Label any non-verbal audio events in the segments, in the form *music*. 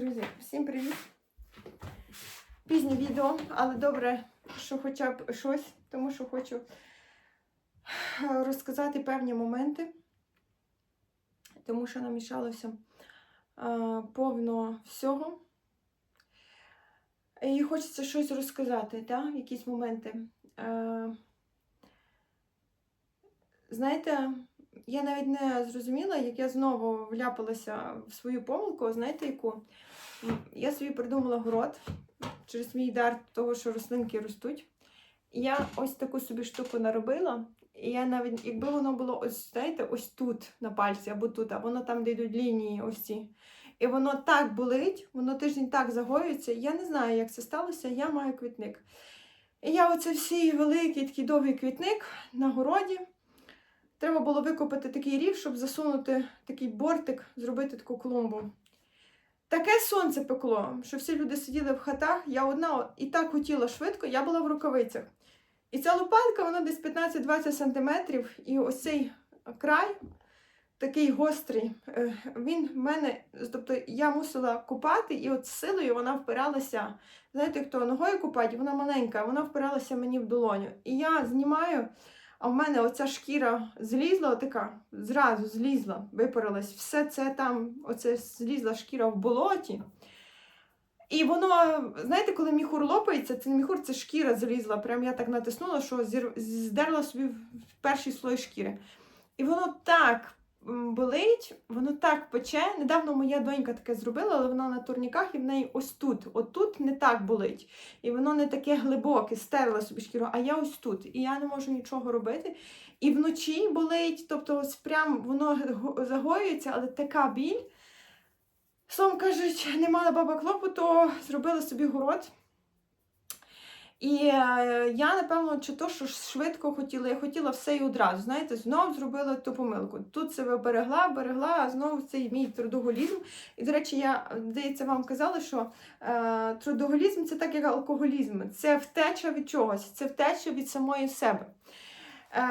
Друзі, всім привіт! Пізнє відео, але добре, що хоча б щось, тому що хочу е, розказати певні моменти, тому що намішалося е, повно всього. І хочеться щось розказати, так? якісь моменти. Е, знаєте, я навіть не зрозуміла, як я знову вляпалася в свою помилку, знаєте яку? Я собі придумала город через мій дар того, що рослинки ростуть. Я ось таку собі штуку наробила. І я навіть, якби воно було ось, знаєте, ось тут на пальці або тут, а воно там, де йдуть лінії ось ці. І воно так болить, воно тиждень так загоюється. Я не знаю, як це сталося, я маю квітник. І я оце всій великий такий довгий квітник на городі. Треба було викопати такий рів, щоб засунути такий бортик, зробити таку клумбу. Таке сонце пекло, що всі люди сиділи в хатах. Я одна і так хотіла швидко, я була в рукавицях. І ця лопатка, вона десь 15-20 сантиметрів, і ось цей край такий гострий. е, Він в мене, тобто я мусила купати, і от з силою вона впиралася. Знаєте, хто ногою купать, вона маленька, вона впиралася мені в долоню. І я знімаю. А в мене оця шкіра злізла, така, зразу злізла, випарилась. Все це там, оце злізла шкіра в болоті. І воно, знаєте, коли міхур лопається, це не міхур, це шкіра злізла. Прям я так натиснула, що здерла собі перший слой шкіри. І воно так болить, воно так пече. Недавно моя донька таке зробила, але вона на турніках і в неї ось тут. Отут не так болить. І воно не таке глибоке, стерла собі шкіру, а я ось тут. І я не можу нічого робити. І вночі болить, тобто ось прям воно го- загоюється, але така біль. Словом кажуть, *laughs* не мала баба клопоту, зробила собі город. І е, я, напевно, чи то, що швидко хотіла, я хотіла все і одразу. Знаєте, знов зробила ту помилку. Тут себе берегла, берегла, а знову цей мій трудоголізм. І, до речі, я, здається, вам казала, що е, трудоголізм це так, як алкоголізм. Це втеча від чогось, це втеча від самої себе. Е,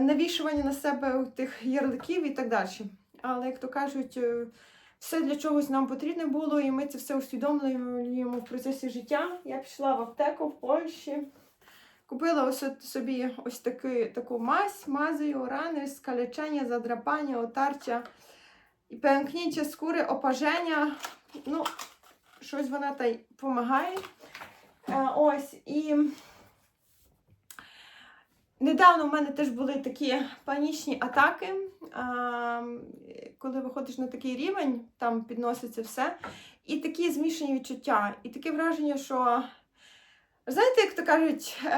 навішування на себе тих ярликів і так далі. Але, як то кажуть, е, все для чогось нам потрібне було, і ми це все усвідомлюємо в процесі життя. Я пішла в аптеку в Польщі, купила собі ось таки, таку мазь, мазою рани, скалечення, задрапання, отарча і пęknięcie скури, опаження. Ну, щось вона та й допомагає. Ось і. Недавно в мене теж були такі панічні атаки. Коли виходиш на такий рівень, там підноситься все. І такі змішані відчуття. І таке враження, що, знаєте, як то кажуть, е,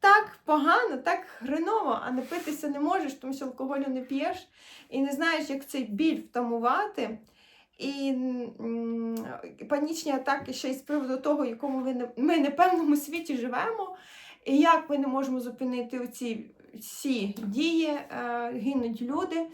так погано, так хреново, а напитися не можеш, тому що алкоголю не п'єш, і не знаєш, як цей біль втамувати. І панічні атаки ще й з приводу того, в якому ми, не- ми не певному світі живемо. І як ми не можемо зупинити оці всі дії, е, гинуть люди.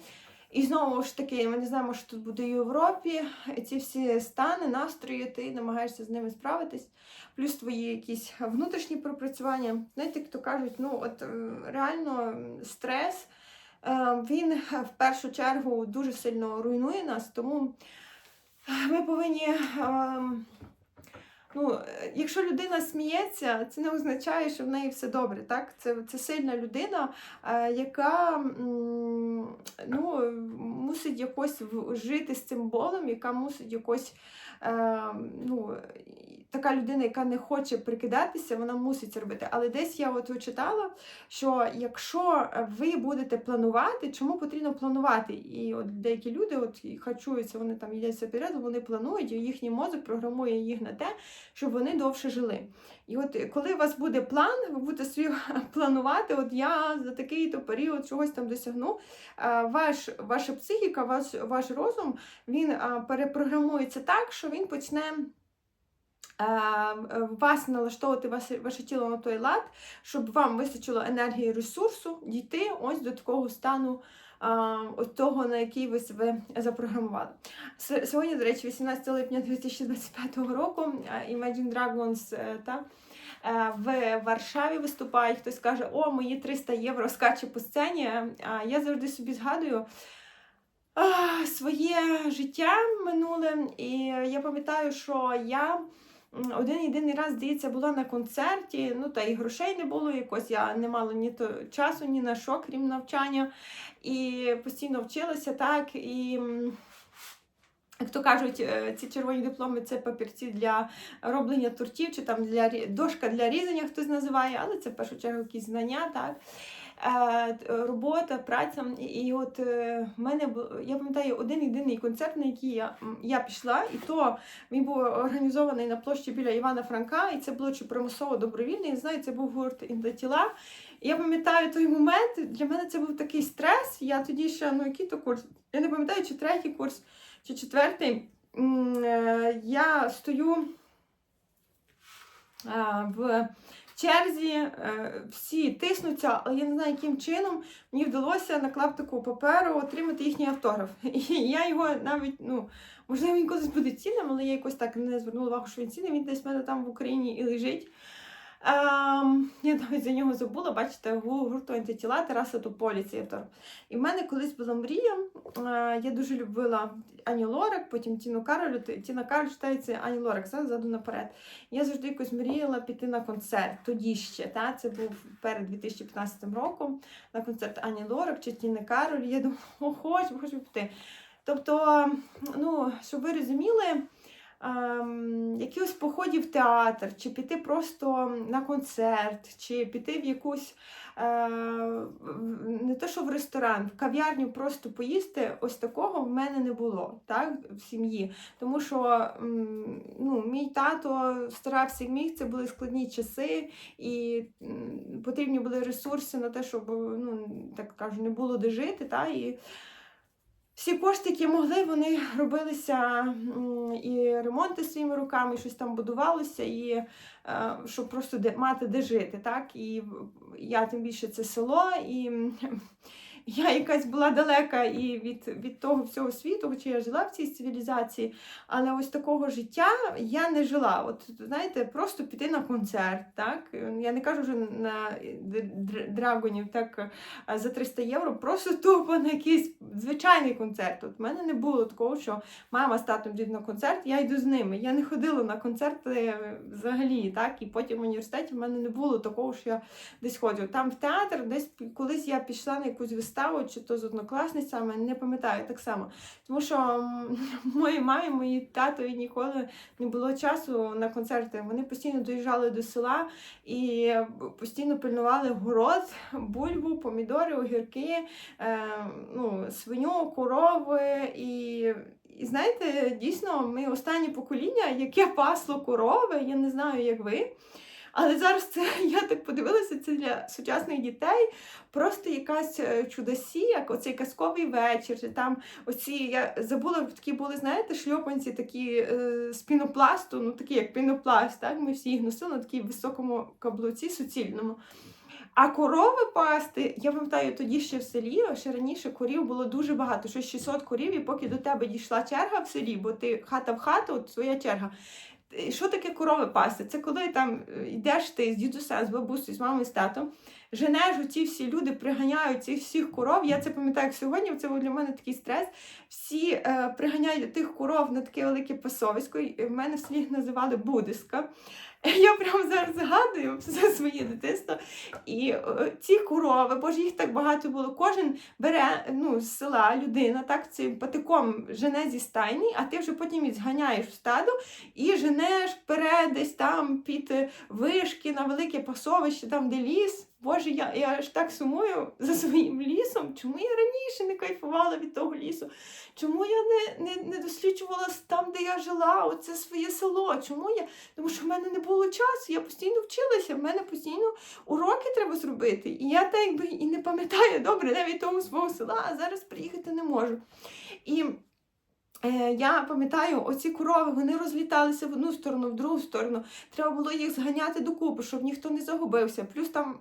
І знову ж таки, ми не знаємо, що тут буде в Європі. Ці всі стани, настрої, ти намагаєшся з ними справитись, плюс твої якісь внутрішні пропрацювання. Знаєте, як то кажуть, ну от е, реально стрес. е, Він в першу чергу дуже сильно руйнує нас, тому ми повинні ем, Ну, е, якщо людина сміється, це не означає, що в неї все добре. Так? Це, це сильна людина, е, яка ну, мусить якось жити з цим болем, яка мусить якось. Е, ну, така людина, яка не хоче прикидатися, вона мусить це робити. Але десь я от читала, що якщо ви будете планувати, чому потрібно планувати? І от деякі люди от і харчуються, вони там їдять все підряд, вони планують, і їхній мозок програмує їх на те, щоб вони довше жили. І от коли у вас буде план, ви будете собі *laughs* планувати, от я за такий-то період чогось там досягну. Ваш, ваша психіка, ваш, ваш розум, він перепрограмується так, що він почне. А, е, Вас налаштовувати ваше, ваше тіло на той лад, щоб вам вистачило енергії і ресурсу дійти ось до такого стану, от того, на який ви себе запрограмували. Сьогодні, до речі, 18 липня 2025 року Imagine Dragons е, та, е, в Варшаві виступають. Хтось каже, о, мої 300 євро скаче по сцені. Я завжди собі згадую. своє життя минуле. І я пам'ятаю, що я один єдиний раз, здається, була на концерті. Ну та і грошей не було. Якось я не мала ні то часу, ні на що, крім навчання. І постійно вчилася так. І як то кажуть, е, ці червоні дипломи це папірці для роблення тортів, чи там для дошка для різання, хтось називає, але це в першу чергу якісь знання, так. Е, т- робота, праця. І, от е, в мене я пам'ятаю один єдиний концерт, на який я, я пішла, і то він був організований на площі біля Івана Франка, і це було чи примусово добровільно. Я знаю, це був гурт «Індотіла». Я пам'ятаю той момент. Для мене це був такий стрес. Я тоді ще ну який то курс? Я не пам'ятаю, чи третій курс, чи четвертий. Е, Я стою е, черзі, е, всі тиснуться, але я не знаю, яким чином мені вдалося на клаптику паперу отримати їхній автограф. *laughs* І я його навіть, ну, можливо, він колись буде цінним, але я якось так не звернула увагу, що він цінний. Він десь в мене там в Україні і лежить. Ем, я навіть за нього забула, бачите, гурту антитіла Тараса Тополі, цей автор. І в мене колись була мрія. Е, я дуже любила Ані Лорак, потім Тіну Каролю. Тіна Кароль читається Ані Лорак, ззаду наперед. Я завжди якось мріяла піти на концерт. Тоді ще, та? це був перед 2015 роком, на концерт Ані Лорак чи Тіни Кароль. Я думала, хочу, хочу піти. Тобто, ну, щоб ви розуміли, якихось походів в театр, чи піти просто на концерт, чи піти в якусь е, не те, що в ресторан, в кав'ярню просто поїсти, ось такого в мене не було так, в сім'ї. Тому що ну, мій тато старався міг, це були складні часи, і потрібні були ресурси на те, щоб ну, так кажу, не було де жити. Та, і всі кошти, які могли, вони робилися і ремонти своїми руками, і щось там будувалося, і е, щоб просто мати де жити. Так? І я тим більше це село, і *laughs* я якась була далека і від, від того всього світу, хоча я жила в цій цивілізації, але ось такого життя я не жила. От знаєте, просто піти на концерт. Так? Я не кажу вже на драгонів так за 300 євро, просто тупо на якийсь звичайний концерт. От в мене не було такого, що мама з татом йдуть на концерт, я йду з ними. Я не ходила на концерти взагалі, так? І потім в університеті в мене не було такого, що я десь ходжу. Там в театр, десь колись я пішла на якусь виставу, чи то з однокласницями, не пам'ятаю так само. Тому що *laughs* моїй мамі, моїй татові ніколи не було часу на концерти. Вони постійно доїжджали до села і постійно пильнували город, бульбу, помідори, огірки, е, ну, свиню, корови. І, і знаєте, дійсно, ми останнє покоління, яке пасло корови, я не знаю, як ви. Але зараз це *laughs* я так подивилася, це для сучасних дітей просто якась е, чудосія, оцей казковий вечір. Чи там оці я забула такі були, знаєте, шльопанці такі е, з пінопласту, ну такі як пінопласт. Так ми всі їх носили на такій високому каблуці суцільному. А корови пасти, я пам'ятаю, тоді ще в селі, ще раніше корів було дуже багато, щось 600 корів, і поки до тебе дійшла черга в селі, бо ти хата в хату, от своя черга. Що таке корови пасти? Це коли там е, йдеш ти з дідуся, з бабусею, з мамою, з татом, женеш оці всі люди, приганяють цих всіх коров. Я це пам'ятаю як сьогодні, це був для мене такий стрес. Всі е, приганяють тих коров на таке велике пасовисько. В мене в їх називали будиська. *laughs* Я прямо зараз згадую все своє дитинство. І е, ці корови, боже, їх так багато було. Кожен бере ну, з села людина, так цим патиком жене зі стайні, а ти вже потім їх зганяєш в стадо і женеш вперед десь там під е, вишки на велике пасовище, там де ліс. Боже, я, я ж так сумую за своїм лісом. Чому я раніше не кайфувала від того лісу? Чому я не, не, не досліджувала там, де я жила, оце своє село? Чому я? Тому що в мене не було часу, я постійно вчилася, в мене постійно уроки треба зробити. І я так якби і не пам'ятаю добре навіть того свого села, а зараз приїхати не можу. І я пам'ятаю, оці корови вони розліталися в одну сторону, в другу сторону. Треба було їх зганяти докупи, щоб ніхто не загубився. Плюс там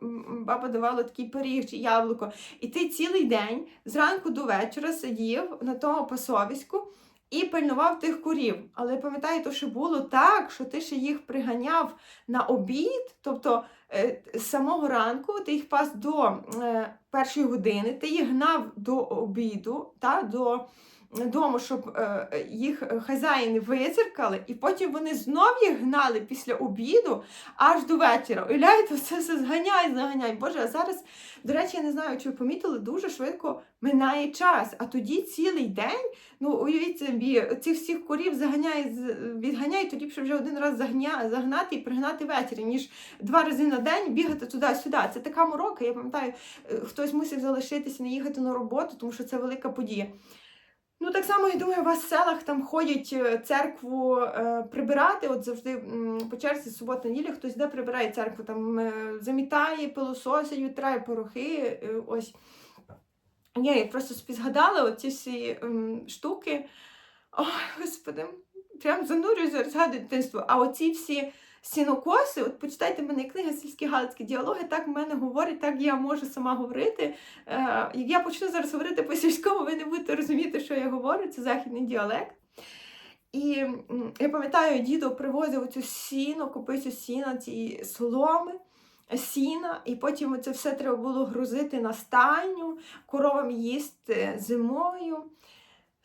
баба давала такий пиріг чи яблуко. І ти цілий день зранку до вечора сидів на тому пасовиську. І пильнував тих курів. Але пам'ятаю, то ще було так, що ти ще їх приганяв на обід. Тобто е, з самого ранку, ти їх пас до е, першої години, ти їх гнав до обіду, та, до дому, щоб е, їх хазяїни вицеркали, і потім вони знов їх гнали після обіду аж до вечора. Уявляєте, *laughs* це все зганяй, заганяй. Боже, а зараз, до речі, я не знаю, чи ви помітили, дуже швидко минає час. А тоді цілий день, ну уявіть собі, цих всіх корів заганяє, відганяє, то ліпше вже один раз загня, загнати і пригнати ввечері, ніж два рази на день бігати туди-сюди. Це така морока. Я пам'ятаю, е, хтось мусив залишитися, не їхати на роботу, тому що це велика подія. Ну, так само, я думаю, у вас в селах там ходять е, церкву е, прибирати. От завжди м, по черзі субота неділя хтось де прибирає церкву, там е, замітає, пилососить, відтирає порохи. Е, ось. Я, я просто собі згадала оці всі м, штуки. Ой, господи, прям занурююся, згадую дитинство. А оці всі сінокоси, от почитайте мене книга Сільські галицькі діалоги, так в мене говорить, так я можу сама говорити. Е, як я почну зараз говорити по сільському, ви не будете розуміти, що я говорю, це західний діалект. І я пам'ятаю, дідо привозив оцю сіно, купицю сіна, ці соломи, сіна, і потім це все треба було грузити на стайню, коровам їсти зимою.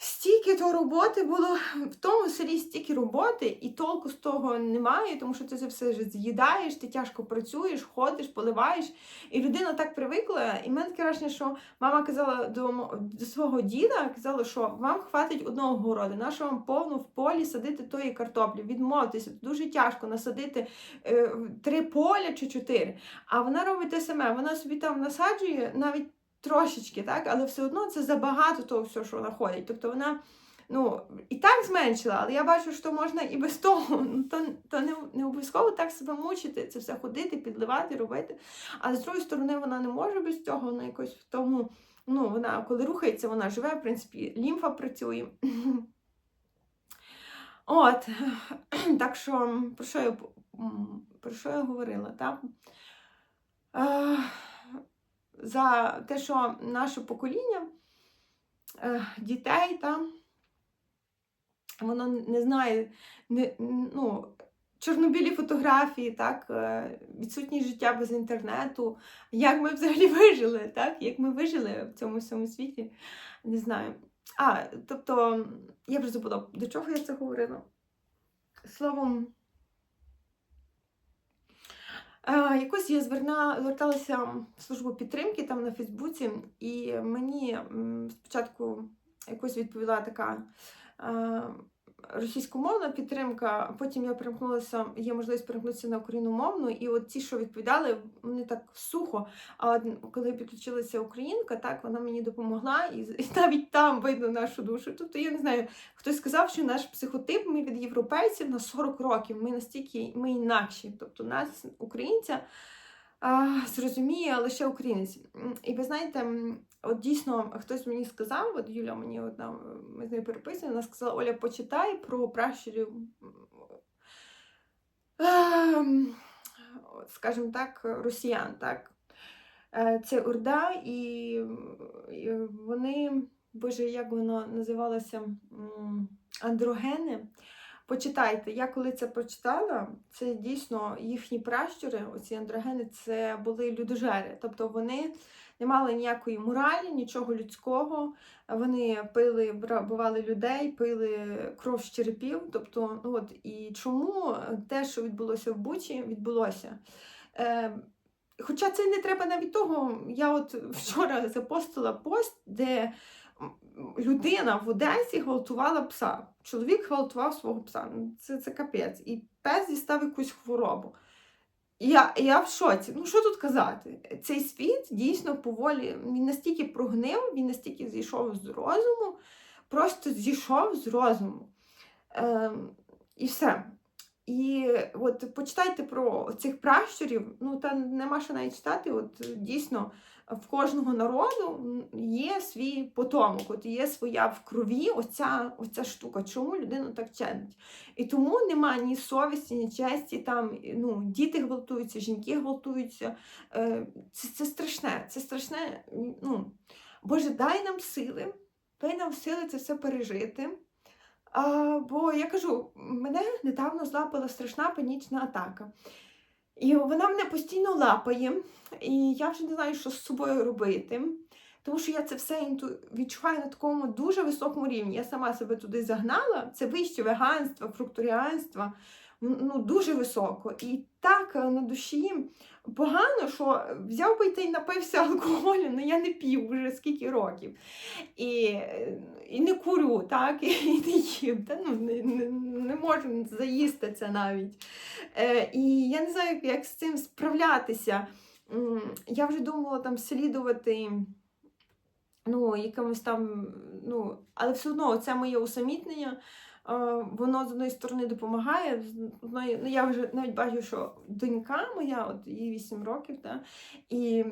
Стільки то роботи було в тому селі стільки роботи, і толку з того немає, тому що ти це все ж з'їдаєш, ти тяжко працюєш, ходиш, поливаєш. І людина так привикла. І мене таке враження, що мама казала до, до свого діда, казала, що вам хватить одного городу, нащо вам повно в полі садити тої картоплі, відмовитися. Дуже тяжко насадити е, три поля чи чотири. А вона робить те саме, вона собі там насаджує навіть трошечки, так, але все одно це забагато того всього, що вона ходить. Тобто вона. Ну, і так зменшила, але я бачу, що можна і без того. *laughs* Ну, то, то не, не обов'язково так себе мучити, це все ходити, підливати, робити. Але з другої сторони, вона не може без цього, вона якось в тому, ну, вона коли рухається, вона живе, в принципі, лімфа працює. *clears throat* От, *clears throat* так що, про що я, про що я говорила, так? За те, що наше покоління е, дітей там, воно не знає не, ну, чорнобілі фотографії, так, е, відсутність життя без інтернету, як ми взагалі *laughs* вижили, так, як ми вижили в цьому всьому світі, не знаю. А, тобто, я вже забула, до чого я це говорила. Словом, Якось я зверна, зверталася в службу підтримки там на Фейсбуці, і мені спочатку якось відповіла така е, російськомовна підтримка, потім я перемкнулася, є можливість перемкнутися на україномовну, і от ті, що відповідали, вони так сухо. А коли підключилася українка, так вона мені допомогла, і, і навіть там видно нашу душу. Тобто я не знаю, хтось сказав, що наш психотип ми від європейців на 40 років. Ми настільки ми інакші. Тобто нас, українця, а, зрозуміє лише українець. І ви знаєте, от дійсно хтось мені сказав, от Юля мені одна, ми з нею переписуємо, вона сказала, Оля, почитай про пращурів, ем, скажімо так, росіян, так. Е, Це Орда, і, і вони, боже, як воно називалося? Андрогени. Почитайте, я коли це прочитала, це дійсно їхні пращури, оці андрогени, це були людожери. Тобто вони не мали ніякої моралі, нічого людського. Вони пили, бували людей, пили кров з черепів. Тобто, ну от і чому те, що відбулося в Бучі, відбулося. Е, Хоча це не треба навіть того. Я от вчора запостила пост, де людина в Одесі гвалтувала пса. Чоловік гвалтував свого пса. Ну, Це, це капець. І пес дістав якусь хворобу. Я, я в шоці. Ну що тут казати? Цей світ дійсно поволі він настільки прогнив, він настільки зійшов з розуму, просто зійшов з розуму. Ем, і все. І от почитайте про цих пращурів, ну та нема що навіть читати. От дійсно в кожного народу є свій потомок, от є своя в крові оця, оця штука, чому людину так чинить. І тому нема ні совісті, ні честі. Там ну, діти гвалтуються, жінки гвалтуються. Е, Це, це страшне, це страшне. Ну, Боже, дай нам сили, дай нам сили це все пережити. А, бо я кажу, мене недавно злапала страшна панічна атака. І вона мене постійно лапає, і я вже не знаю, що з собою робити. Тому що я це все відчуваю на такому дуже високому рівні. Я сама себе туди загнала. Це вище веганство, фрукторіанство, ну дуже високо. І так е, на душі погано, що взяв би й та й напився *laughs* алкоголю, ну я не п'ю вже скільки років. І, і не курю, так, *laughs* і не їм. Та, ну, не, не, не можу заїсти це навіть. Е, і я не знаю, як з цим справлятися. Я вже думала там слідувати ну, якимось там, ну, але все одно це моє усамітнення. Е, Воно з одної сторони допомагає. ну, я вже навіть бачу, що донька моя, от їй 8 років, та, і,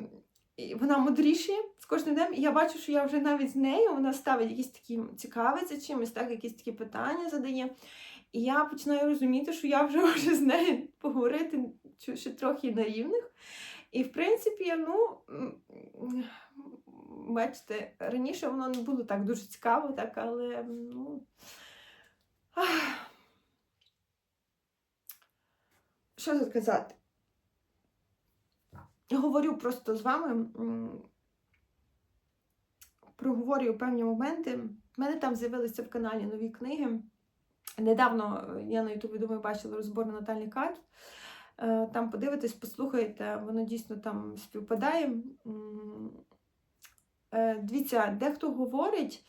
і вона мудрішає з кожним днем. І я бачу, що я вже навіть з нею вона ставить якісь такі цікавиться чимось, так, якісь такі питання задає. І я починаю розуміти, що я вже *laughs* можу з нею поговорити ще трохи на рівних. І в принципі, ну, бачите, раніше воно не було так дуже цікаво, так, але ну. Що тут казати? Говорю просто з вами, проговорюю певні моменти. У мене там з'явилися в каналі нові книги. Недавно е, я на Ютубі думаю, бачила розбор Наталі карт. Е, Там подивитесь, послухайте, воно дійсно там співпадає. Е, Дивіться, дехто говорить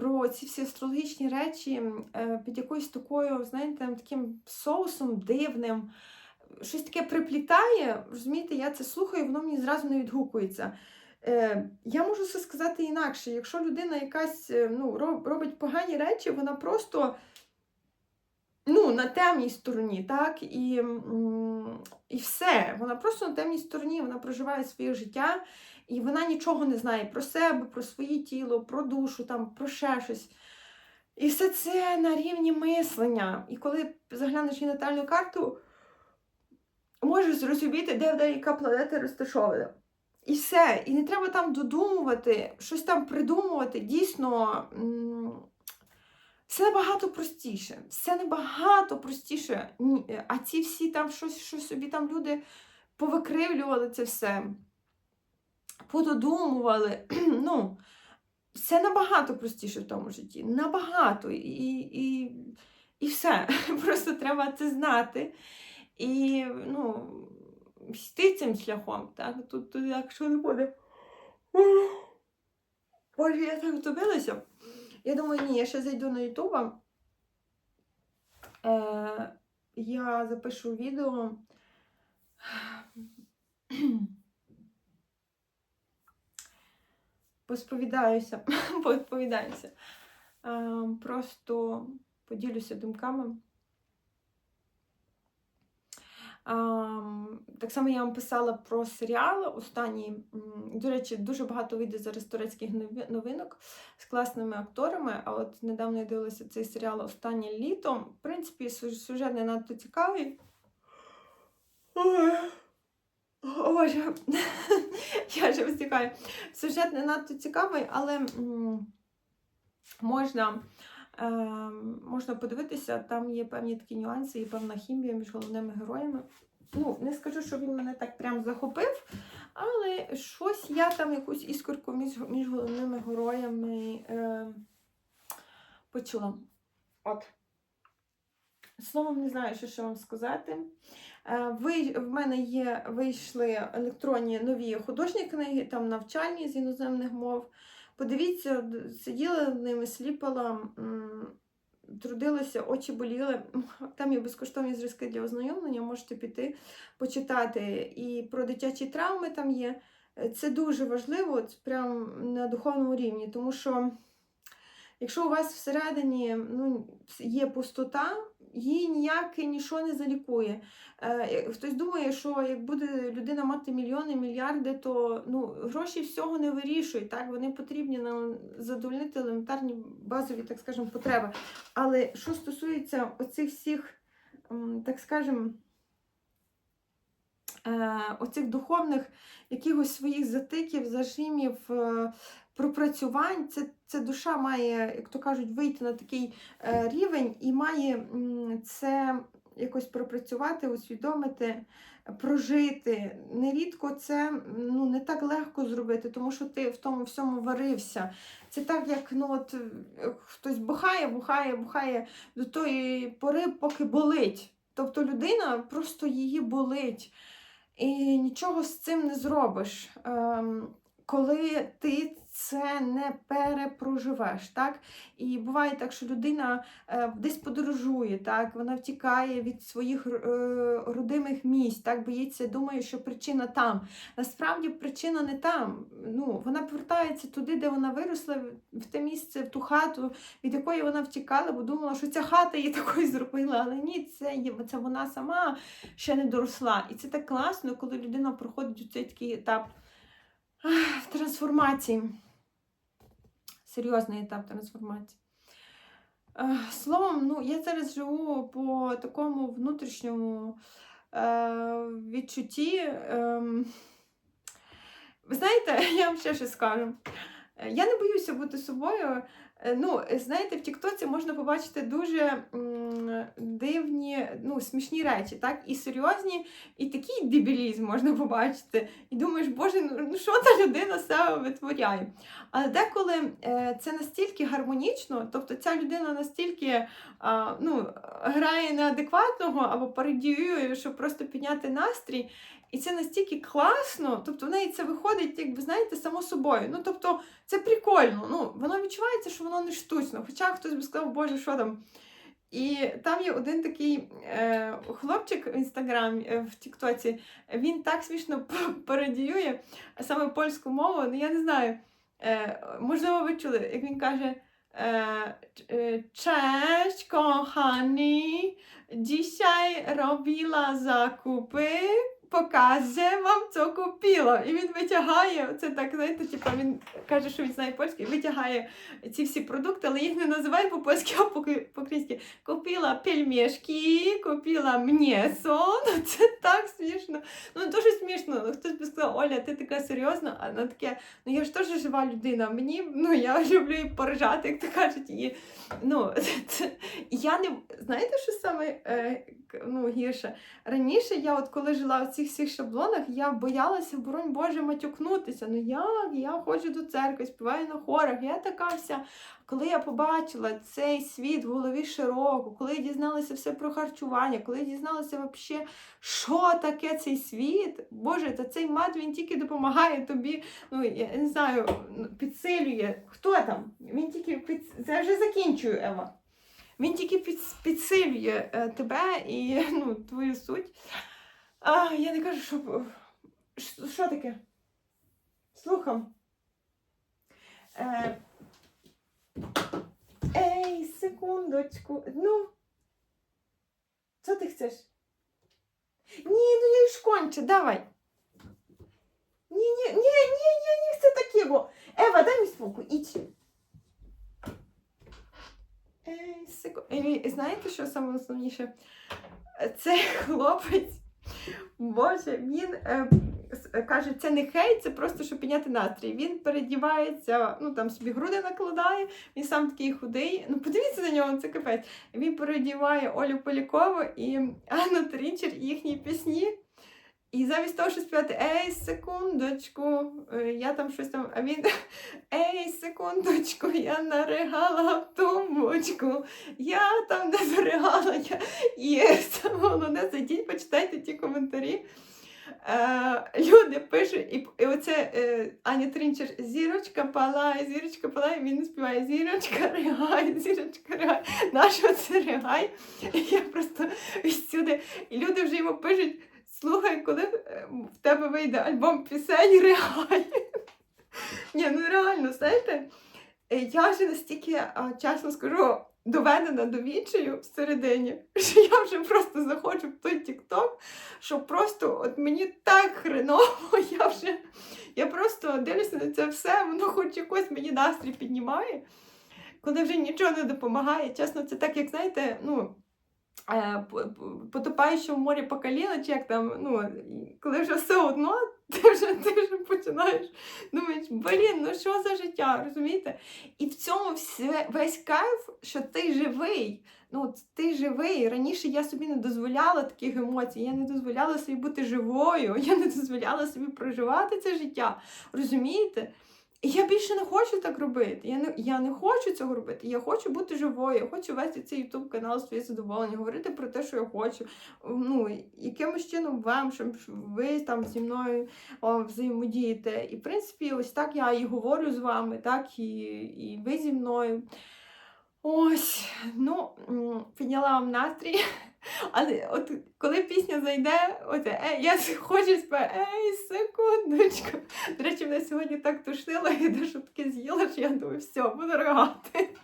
про ці всі астрологічні речі е, під якоюсь такою, знаєте, таким соусом дивним. Щось таке приплітає, розумієте, я це слухаю, воно мені зразу не відгукується. Е, я можу це сказати інакше. Якщо людина якась е, ну, робить погані речі, вона просто ну, на темній стороні, так? І, і все. Вона просто на темній стороні, вона проживає своє життя, і вона нічого не знає про себе, про своє тіло, про душу, там, про ще щось. І все це на рівні мислення. І коли заглянеш її натальну карту, можеш зрозуміти, де в яка планета розташована. І все. І не треба там додумувати, щось там придумувати. Дійсно, все набагато простіше. Все набагато простіше. А ці всі там щось, щось собі там люди повикривлювали це все, пододумували. *clears throat* ну, все набагато простіше в тому житті. Набагато. І, і, і все. *laughs* Просто треба це знати. І ну, йти цим шляхом. Так? Тут, тут якщо не буде. Боже, я так втомилася. Я думаю, ні, я ще зайду на Ютуба. Е, я запишу відео. Посповідаюся, *laughs* посповідаюся. Просто поділюся думками. Так само я вам писала про серіал останній. До речі, дуже багато вийде зараз турецьких новинок з класними акторами. А от недавно я дивилася цей серіал Останнє літо. В принципі, сю- сюжет не надто цікавий. Ой. *laughs* *laughs* Я вже встигаю. Сюжет не надто цікавий, але можна, е, можна подивитися, там є певні такі нюанси, є певна хімія між головними героями. Ну, не скажу, що він мене так прям захопив, але щось я там якусь іскорку між, між головними героями е, почула. От. Словом, не знаю, що ще вам сказати. Е, Ви, в мене є, вийшли електронні нові художні книги, там навчальні з іноземних мов. Подивіться, сиділа ними, сліпала, трудилася, очі боліли. *laughs* Там є безкоштовні зразки для ознайомлення, можете піти почитати. І про дитячі травми там є. Е, Це дуже важливо, от прям на духовному рівні, тому що якщо у вас всередині ну, є пустота, її ніяке нічого не залікує. Е, Хтось думає, що як буде людина мати мільйони, мільярди, то ну, гроші всього не вирішують. Так? Вони потрібні нам задовольнити елементарні базові, так скажемо, потреби. Але що стосується оцих всіх, так скажемо, е, оцих духовних якихось своїх затиків, зажимів, е, пропрацювань, це, це душа має, як то кажуть, вийти на такий е, рівень і має це якось пропрацювати, усвідомити, прожити. Нерідко це ну, не так легко зробити, тому що ти в тому всьому варився. Це так, як ну, от, е, хтось бухає, бухає, бухає до тої пори, поки болить. Тобто людина просто її болить. І нічого з цим не зробиш. Ем, коли ти це не перепроживеш, так? І буває так, що людина е, десь подорожує, так? Вона втікає від своїх е, родимих місць, так? боїться, думає, що причина там. Насправді причина не там. Ну, вона повертається туди, де вона виросла, в те місце, в ту хату, від якої вона втікала, бо думала, що ця хата її *laughs* такою зробила. Але ні, це, це вона сама ще не доросла. І це так класно, коли людина проходить у цей такий етап ах, трансформації. Серйозний етап трансформації. Словом, ну, я зараз живу по такому внутрішньому е, відчутті. Е, ви знаєте, *laughs* я вам ще щось скажу. Е, Я не боюся бути собою. Е, Ну, знаєте, в Тіктоці можна побачити дуже дивні, ну, смішні речі, так? І серйозні, і такий дебілізм можна побачити. І думаєш, боже, ну ну що та людина себе витворяє? Але деколи е, це настільки гармонічно, тобто ця людина настільки ну, грає неадекватного або пародіює, щоб просто підняти настрій. І це настільки класно, тобто в неї це виходить, якби знаєте, само собою. Ну тобто це прикольно. Ну, воно відчувається, що воно не штучно. Хоча хтось би сказав, боже, що там. І там є один такий е, хлопчик в інстаграмі, е, в Тіктоці, він так смішно *laughs* пародіює саме польську мову, ну я не знаю. Е, можливо, ви чули, як він каже. Cześć, kochani. Dzisiaj robiła zakupy. Pokażę вам, co купила. І він витягає, це так, знаєте, типу, він каже, що він знає польський, витягає ці всі продукти, але їх не називає по-польськи, а по- по-українськи. Купила пельмешки, купила м'ясо. Ну, *laughs* це так смішно. Ну, дуже смішно. Хтось би сказав, Оля, ти така серйозна, а вона таке, ну я ж теж жива людина. Мені, ну я *laughs* люблю і поржати, як то кажуть. І, ну, *laughs* це, я не знаєте, що саме е, ну, гірше? Раніше я, от коли жила в цих всіх шаблонах, я боялася, боронь Боже, матюкнутися. Ну як? Я ходжу до церкви, співаю на хорах, я така вся. Коли я побачила цей світ в голові широко, коли я дізналася все про харчування, коли я дізналася вообще, що таке цей світ, Боже, та цей мат він тільки допомагає тобі, ну я не знаю, ну, підсилює. Хто там? Він тільки під... Це вже закінчую, Ева. Він тільки підсилює е, тебе і ну, твою суть. А, я не кажу, що. Що, таке? Слухам. Е... Ей, секундочку. Ну. Що ти хочеш? Ні, ну я ж конче, давай. Ні, ні, ні, ні, я не chcę takiego. Ева, дай мені спокій, ідь. Ей, секу... Ей, знаєте, що саме основніше? Цей *laughs* хлопець, Боже, він е, каже, це не хейт, це просто щоб підняти настрій. Він передівається, ну там собі груди накладає, він сам такий худий. Ну, подивіться на нього, це капець. Він передіває Олю Полякову і Анну Трінчер їхні пісні. І замість того, що співати Ей, секундочку, е, я там щось там, а він *laughs* Ей, секундочку, я наригала в тумбочку, я там не заригала, я *laughs* є. Саме головне, зайдіть, почитайте ті коментарі. Е, люди пишуть, і, і оце е, Аня Трінчер, зірочка палає, зірочка палає, він співає зірочка ригай, зірочка ригай. Нащо це ригай? Я просто всюди. І люди вже йому пишуть, слухай, коли е, в тебе вийде альбом пісень ригай. *laughs* Ні, ну реально, знаєте, е, я вже настільки, чесно скажу, доведена до відчаю всередині, *laughs* що я вже просто заходжу в той TikTok, що просто от мені так хреново, *laughs* я вже я просто дивлюся на це все, воно хоч якось мені настрій піднімає, коли вже нічого не допомагає. Чесно, це так, як знаєте, ну. Е, по- по- Потопаючи в морі по як там, ну, коли вже все одно, *laughs* ти вже, ти вже починаєш думаєш, блін, ну що за життя, розумієте? І в цьому все, весь кайф, що ти живий. Ну, ти живий. Раніше я собі не дозволяла таких емоцій, я не дозволяла собі бути живою, *laughs* я не дозволяла собі проживати це життя. Розумієте? Я більше не хочу так робити. Я не, я не хочу цього робити. Я хочу бути живою, я хочу вести цей YouTube канал своє задоволення, говорити про те, що я хочу. Ну, якимось чином вам, щоб ви там зі мною о, взаємодієте. І в принципі, ось так я і говорю з вами, так і, і ви зі мною. Ось, ну, підняла вам настрій. Але от коли пісня зайде, оце, е, я *laughs* хочу спати, ей, секундочку. До речі, мене сьогодні так тушнило, я дещо таке з'їла, що я думаю, все, буду ригати. *laughs*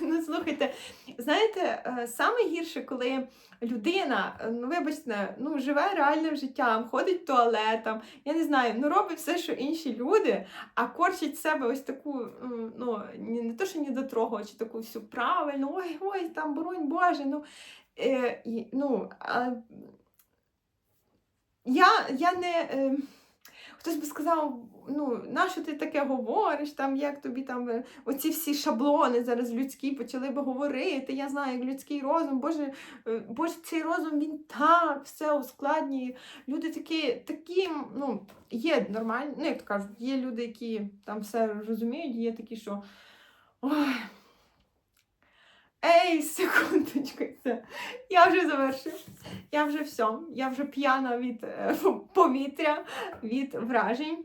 Ну, слухайте, знаєте, е, саме гірше, коли людина, е, ну вибачте, ну живе реальним життям, ходить туалетом, я не знаю, ну робить все, що інші люди, а корчить себе ось таку, ну не то, що недотрогу, чи таку всю правильну, ой, ой, там боронь Боже, ну. Е, ну а, я, я не. Е, Хтось би сказав, ну, нащо ти таке говориш, там, як тобі там е, оці всі шаблони зараз людські почали би говорити. Я знаю, як людський розум, Боже, е, Боже, цей розум він так все ускладнює. Люди такі, такі, ну, є нормальні, ну, як то кажуть, є люди, які там все розуміють, є такі, що. Ой. Ей, секундочку, це. Я вже завершую. Я вже все. Я вже п'яна від е, повітря, від вражень.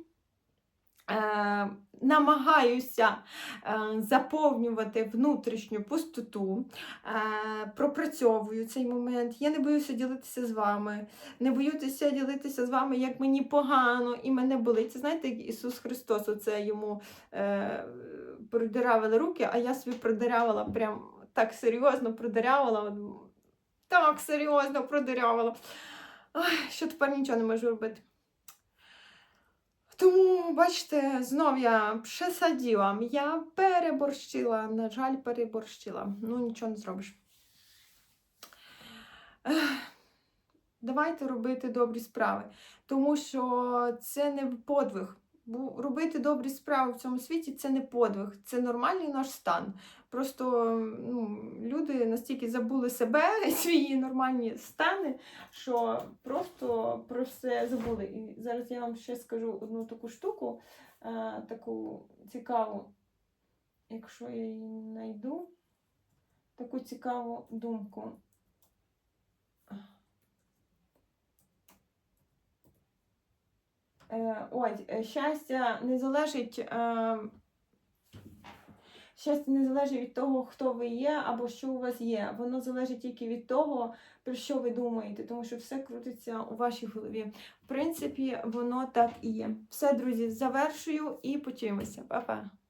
Е, намагаюся е, заповнювати внутрішню пустоту, пропрацьовую цей момент. Я не боюся ділитися з вами, не боюся ділитися з вами, як мені погано і мене болить. Знаєте, як Ісус Христос, оце йому продиравили руки, а я собі продирявала прям так серйозно продирявала. от, Так серйозно продирявала. Ай, що тепер нічого не можу робити. Тому, бачите, знов я присаділа, я переборщила, на жаль, переборщила. Ну, нічого не зробиш. Давайте робити добрі справи, тому що це не подвиг. Робити добрі справи в цьому світі це не подвиг, це нормальний наш стан. Просто ну, люди настільки забули себе *laughs* і свої нормальні стани, що просто про все забули. І зараз я вам ще скажу одну таку штуку, е, таку цікаву, якщо я її знайду, таку цікаву думку. Е, ось, е, щастя не залежить. Щастя не залежить від того, хто ви є або що у вас є. Воно залежить тільки від того, про що ви думаєте, тому що все крутиться у вашій голові. В принципі, воно так і є. Все, друзі, завершую і почуємося. Па-па!